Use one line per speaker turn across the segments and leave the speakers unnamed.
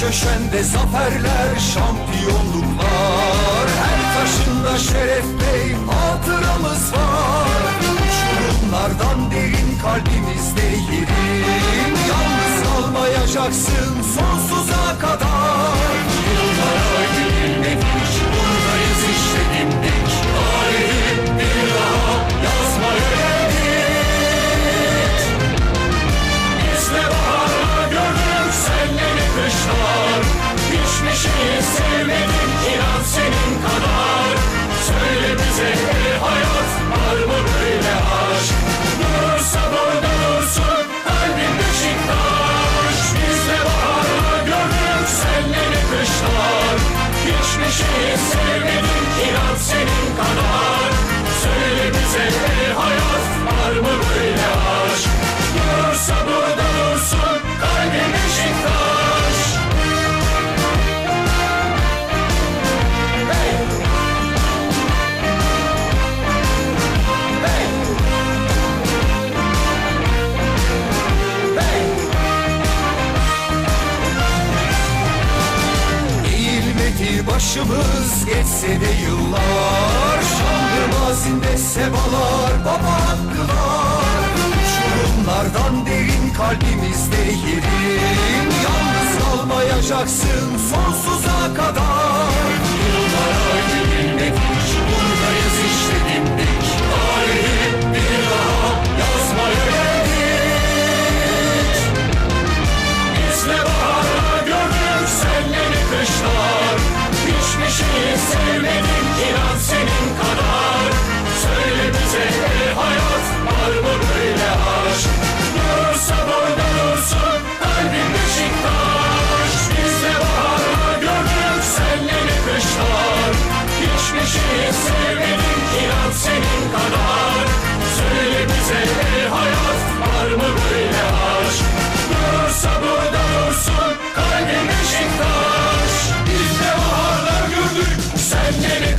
köşende zaferler, şampiyonluklar. Her taşında şeref bey hatıramız var. Uçurumlardan derin kalbimizde yerim Yalnız kalmayacaksın sonsuza başımız geçse de yıllar Şanlı mazinde sebalar baba hakkılar Uçurumlardan derin kalbimizde yerin Yalnız kalmayacaksın sonsuza kadar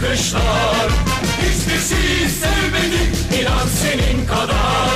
bakışlar Hiçbir şey sevmedim inan senin kadar.